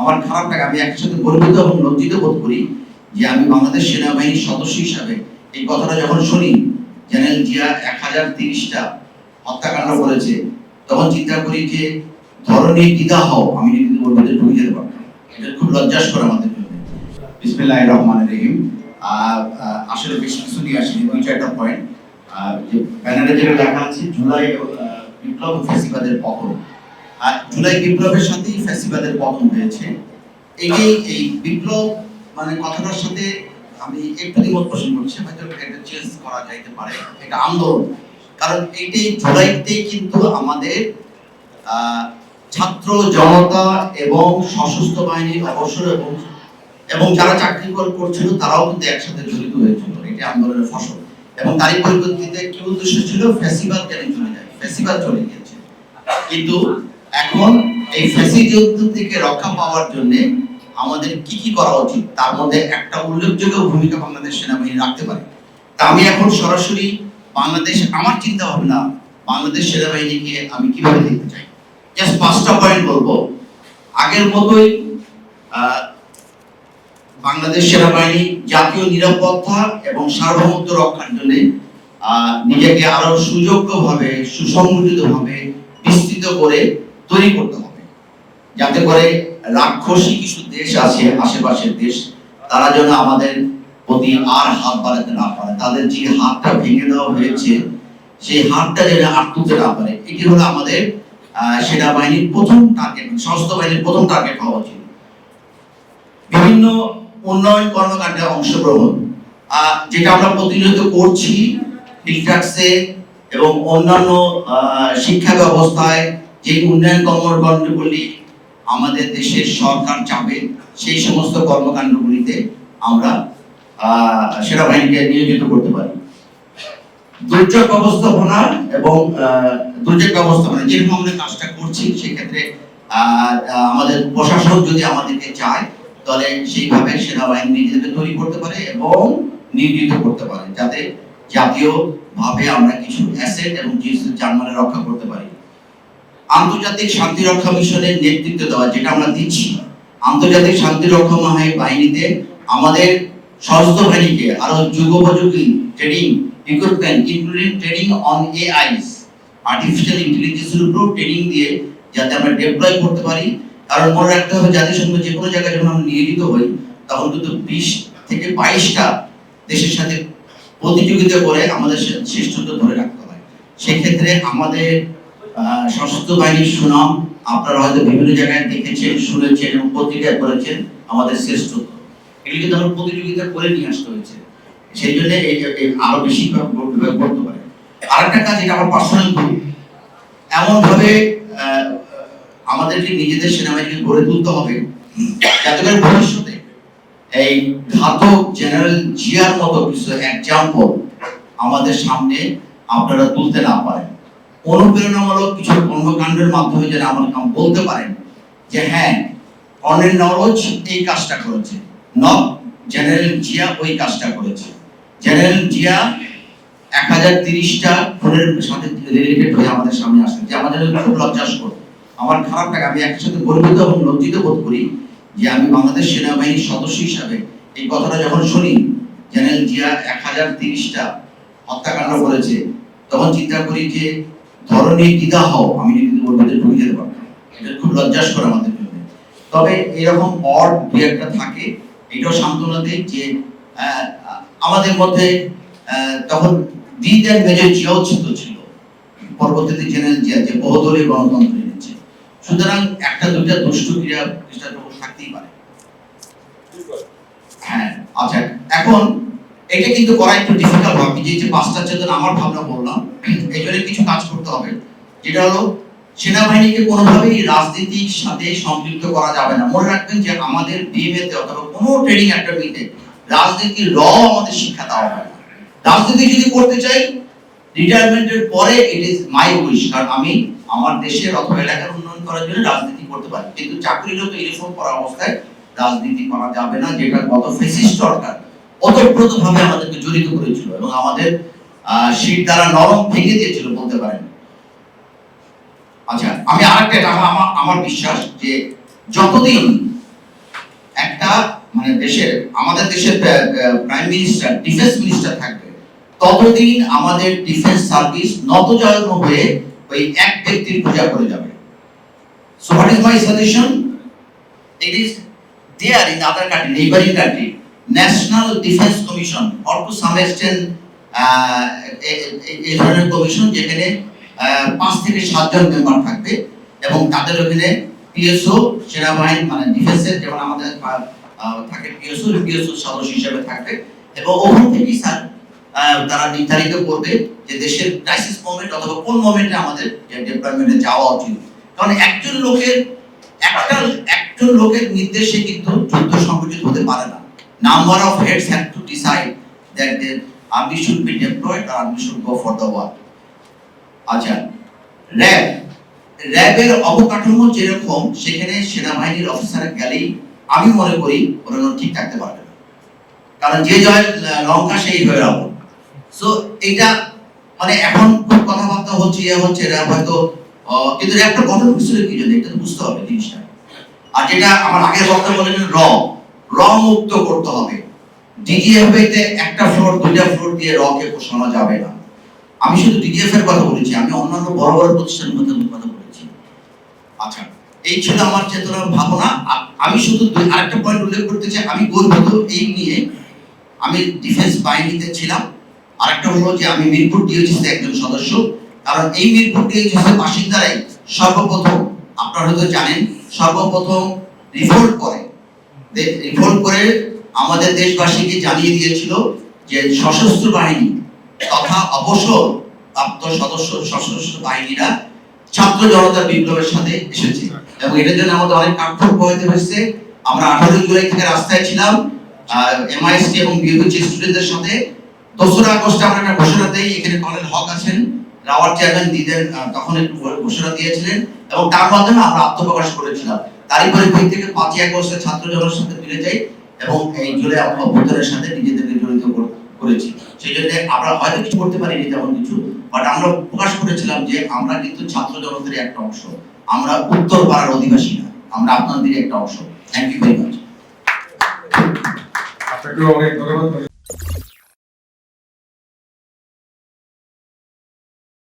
আমার খারাপ লাগে আমি একসাথে গর্বিত এবং লজ্জিত বোধ করি যে আমি বাংলাদেশ সেনাবাহিনীর সদস্য হিসাবে এই কথাটা যখন শুনি, জেনারেল জিয়া এক হাজার তিরিশটা হত্যাকাণ্ড করেছে, তখন চিন্তা করি যে ধরনের দ্বিধা হও, আমি যদি ওর মধ্যে ঢুকে যেতে পারতাম এটা খুব লজ্জাস্কর আমাদের জন্য। বিসমিল্লাহ রহমান রহিম। আসলে বেশ কিছু নিয়ে আসিনি দুই চারটা পয়েন্ট যে ব্যানারে যেটা লেখা আছে, জুলাই বিপ্লব ফেসিবাদের পতন আর জুলাই বিপ্লবের সাথেই ফেসিবাদের পতন হয়েছে। এই এই বিপ্লব মানে কথাটার সাথে আমি একটু দ্বিমত পোষণ করছি, হয়তো এটা চেঞ্জ করা যাইতে পারে, এটা আন্দোলন। কারণ এইটাই জুলাইতেই কিন্তু আমাদের ছাত্র জনতা এবং সশস্ত্র বাহিনীর অবসর এবং এবং যারা চাকরি কর- করছিল তারাও কিন্তু একসাথে জড়িত হয়েছিল। এটা আন্দোলনের ফসল। এবং তারই পরিপ্রেক্ষিতে কি উদ্দেশ্য ছিল? ফ্যাসিবাদ কেন চলে যায়? ফ্যাসিবাদ চলে গিয়েছে। কিন্তু এখন এই ফ্যাসিজম থেকে রক্ষা পাওয়ার জন্য আমাদের কি কি করা উচিত? তার মধ্যে একটা উল্লেখযোগ্য ভূমিকা বাংলাদেশ সেনাবাহিনী রাখতে পারে। তা আমি এখন সরাসরি বাংলাদেশ, আমার চিন্তা ভাবনা বাংলাদেশ সেনাবাহিনীকে আমি কীভাবে দেখতে চাই? জাস্ট পাঁচটা পয়েন্ট বলব। আগের মতোই বাংলাদেশ সেনাবাহিনী জাতীয় নিরাপত্তা এবং সার্বভৌমত্ব রক্ষার জন্য নিজেকে আরও সুযোগ্যভাবে, সুসংগঠিতভাবে বিস্তৃত করে তৈরি করতে হবে। যাতে করে রাক্ষসী কিছু দেশ আছে, আশেপাশের দেশ, তারা যেন আমাদের প্রতি আর হাত বাড়াতে না পারে। তাদের যে হাতটা ভেঙে দেওয়া হয়েছে, সেই হাতটা যেন আর তুলতে না পারে। এটি হলো আমাদের সেনাবাহিনীর প্রথম টার্গেট সশস্ত্র বাহিনীর প্রথম টার্গেট হওয়া উচিত। বিভিন্ন উন্নয়ন কর্মকাণ্ডে অংশগ্রহণ যেটা আমরা প্রতিনিয়ত করছি এবং অন্যান্য শিক্ষা ব্যবস্থায় যে উন্নয়ন কর্মকাণ্ডগুলি আমাদের দেশের সরকার চাপে, সেই সমস্ত কর্মকাণ্ডগুলিতে আমরা সেনাবাহিনীকে নিয়োজিত করতে পারি। দুর্যোগ ব্যবস্থাপনা এবং দুর্যোগ ব্যবস্থাপনা, যেরকম আমরা কাজটা করছি, সেক্ষেত্রে আমাদের প্রশাসন যদি আমাদেরকে চায়, তাহলে সেইভাবে সেনাবাহিনী নিজেদেরকে তৈরি করতে পারে এবং নিয়োজিত করতে পারে, যাতে জাতীয় ভাবে আমরা কিছু অ্যাসেট এবং কিছু জানমালে রক্ষা করতে পারি। আন্তর্জাতিক শান্তি রক্ষা মিশনের নেতৃত্ব দেওয়া, যেটা আমরা দিচ্ছি। আন্তর্জাতিক শান্তি রক্ষা মহা- বাহিনীতে আমাদের সশস্ত্র বাহিনীকে আরও যুগোপযোগী training recruitment including training on AIs artificial ইন্টেলিজেন্সের উপর ট্রেনিং দিয়ে যাতে আমরা ডেপ্লয় করতে পারি। কারণ মনে রাখতে হবে, জাতিসংঘ যে কোনো জায়গায় যখন আমরা নিয়োজিত হই, তখন কিন্তু বিশ থেকে বাইশটা দেশের সাথে প্রতিযোগিতা করে আমাদের শ্রেষ্ঠত্ব ধরে রাখতে হয়। সেক্ষেত্রে আমাদের সশস্ত্র বাহিনীর সুনাম আপনারা হয়তো বিভিন্ন জায়গায় দেখেছেন শুনেছেন এবং পত্রিকায় করেছেন আমাদের শ্রেষ্ঠত্ব। এগুলি কিন্তু আমরা প্রতিযোগিতা করে নিয়ে আসতে হয়েছে। সেই জন্য আরও বেশি করতে পারে। আরেকটা কাজ এটা আমার পার্সোনাল করি এমন ভাবে আহ, আমাদেরকে নিজেদের সেনাবাহিনীকে গড়ে তুলতে হবে যাতে করে ভবিষ্যতে এই ঘাতক জেনারেল জিয়ার মতো কিছু এক্সাম্পল আমাদের সামনে আপনারা তুলতে না পারেন। অনুপ্রেরণামূলক কিছু কর্মকাণ্ডের মাধ্যমে যেন আমার কাম বলতে পারেন যে হ্যাঁ কর্নেল নরোজ এই কাজটা করেছে। নট জেনারেল জিয়া ওই কাজটা করেছে। জেনারেল জিয়া এক হাজার তিরিশটা ফোনের সাথে রিলেটেড হয়ে আমাদের সামনে আসে যে আমাদের খুব লজ্জাস্কর আমার খারাপ লাগে, আমি একসাথে গর্বিত এবং লজ্জিত বোধ করি যে আমি বাংলাদেশ সেনাবাহিনীর সদস্য হিসাবে এই কথাটা যখন শুনি, জেনারেল জিয়া এক হাজার তিরিশটা হত্যাকাণ্ড করেছে, তখন চিন্তা করি যে ধরনের দ্বিধা হও, আমি যদি ওর মধ্যে ঢুকে যেতে পারতাম। এটা খুব লজ্জাস্কর আমাদের জন্য। তবে এরকম অড দু একটা থাকে, এটাও সান্ত্বনা দেয় যে আমাদের মধ্যে তখন দ্বিতীয় মেজর জিয়াও ছিল। পরবর্তীতে জিয়া যে বহুদলীয় গণতন্ত্র এনেছে। সুতরাং একটা দুইটা দুষ্ট ক্রিয়া খ্রিস্টান থাকতেই পারে। হ্যাঁ আচ্ছা এখন এটা কিন্তু করা একটু ডিফিকাল্ট হবে যে যে পাঁচটা চেতন আমার ভাবনা বললাম এই জন্য কিছু কাজ করতে হবে, যেটা হলো সেনাবাহিনীকে কোনোভাবেই রাজনীতির সাথে সম্পৃক্ত করা যাবে না। মনে রাখবেন যে আমাদের বিএমএ তে অথবা কোনো ট্রেনিং একাডেমিতে রাজনীতির র আমাদের শিক্ষা দেওয়া হয়। রাজনীতি যদি করতে চাই রিটায়ারমেন্টের পরে ইট ইজ মাই উইশ কারণ আমি আমার দেশের অথবা এলাকার উন্নয়ন করার জন্য রাজনীতি করতে পারি। কিন্তু চাকরিরত ইউনিফর্ম পরা অবস্থায় রাজনীতি করা যাবে না, যেটা গত ফেসিস্ট সরকার ওতপ্রোত ভাবে আমাদেরকে জড়িত করেছিল। এবং আমাদের শীত দ্বারা নরম ভেঙে দিয়েছিল, বলতে পারেন। আচ্ছা আমি আরেকটা, এটা আমার, আমার- বিশ্বাস যে যতদিন মানে দেশের, আমাদের দেশের প্রাইম মিনিস্টার ডিফেন্স মিনিস্টার থাকবে, ততদিন আমাদের ডিফেন্স সার্ভিস নতজায়ন হয়ে ওই এক ব্যক্তির পূজা করে যাবে। So what is my suggestion it is there in other country neighbouring country national defence commission or to some extent এই ধরনের কমিশন যেখানে পাঁচ থেকে সাতজন মেম্বার থাকবে এবং তাদের পিএসও সেনাবাহিনী মানে ডিফেন্সের যেমন আমাদের থাকে পিএসও পিএসও সদস্য হিসেবে থাকবে। এবং ওখান থেকেই স্যার তারা নির্ধারিত করবে যে দেশের ক্রাইসিস মোমেন্ট অথবা কোন মোমেন্টে আমাদের যাওয়া উচিত। কারণ একজন লোকের, একটা, একজন লোকের নির্দেশে কিন্তু যুদ্ধ সংগঠিত হতে পারে না। Number of heads have to decide that army should be deployed or army should go for the war আচ্ছা র্যাব, র্যাবের অবকাঠামো যেরকম, সেখানে সেনাবাহিনীর অফিসার গেলেই আমি মনে করি ওরা ঠিক থাকতে পারবে না। কারণ যে জয় লঙ্কা সেই হয়ে রাবণ সো এটা মানে এখন খুব কথাবার্তা হচ্ছে ইয়ে হচ্ছে, র্যাব হয়তো কিন্তু র্যাবটা গঠন হচ্ছিল কি জন্য? এটা বুঝতে হবে জিনিসটা। আর যেটা আমার আগের বক্তব্য বলেন র। র মুক্ত করতে হবে। ডিজিএফ তে একটা ফ্লোর দুইটা ফ্লোর দিয়ে র কে পোষানো যাবে না। আমি শুধু ডিজিএফ এর কথা বলেছি, আমি অন্যান্য বড় বড় প্রতিষ্ঠানের কথা বলেছি। আচ্ছা এই ছিল আমার চেতনা ভাবনা। আমি শুধু আরেকটা পয়েন্ট উল্লেখ করতে চাই, আমি গর্বিত এই নিয়ে। আমি ডিফেন্স বাহিনীতে ছিলাম। আরেকটা হলো যে আমি মিরপুর ডিওজিসিতে একজন সদস্য। কারণ এই মিরপুর ডিওজিসির বাসিন্দারাই সর্বপ্রথম, আপনারা হয়তো জানেন, সর্বপ্রথম রিভোল্ট করে। রিভোল্ট করে আমাদের দেশবাসীকে জানিয়ে দিয়েছিল যে সশস্ত্র বাহিনী তথা অবসর প্রাপ্ত সদস্য সশস্ত্র বাহিনীরা ছাত্র জনতার বিপ্লবের সাথে এসেছে। এবং এটার জন্য আমাদের অনেক কাঠখড় পোহাইতে হয়েছে। আমরা আঠারোই জুলাই থেকে রাস্তায় ছিলাম। এমআইএসটি এবং বিউপিজি স্টুডেন্টদের সাথে দোসরা আগস্টে আমরা একটা ঘোষণা দেই, এখানে কর্নেল হক আছেন। রাওয়ার চেয়ারম্যান দিদের তখন ঘোষণা দিয়েছিলেন। এবং তার মাধ্যমে আমরা আত্মপ্রকাশ করেছিলাম। তারই পরিপ্রেক্ষিতে পাঁচই আগস্টে ছাত্র জনতার সাথে মিলে যাই এবং এই জুলাই অভ্যন্তরের সাথে নিজেদেরকে জড়িত করেছি। সেই জন্য আমরা হয়তো কিছু করতে পারিনি তেমন কিছু বাট আমরা প্রকাশ করেছিলাম যে আমরা কিন্তু ছাত্র জগতের একটা অংশ। আমরা উত্তর পাড়ার অধিবাসী না, আমরা আপনাদের একটা অংশ। থ্যাংক ইউ ভেরি মাচ আপনাকে অনেক ধন্যবাদ।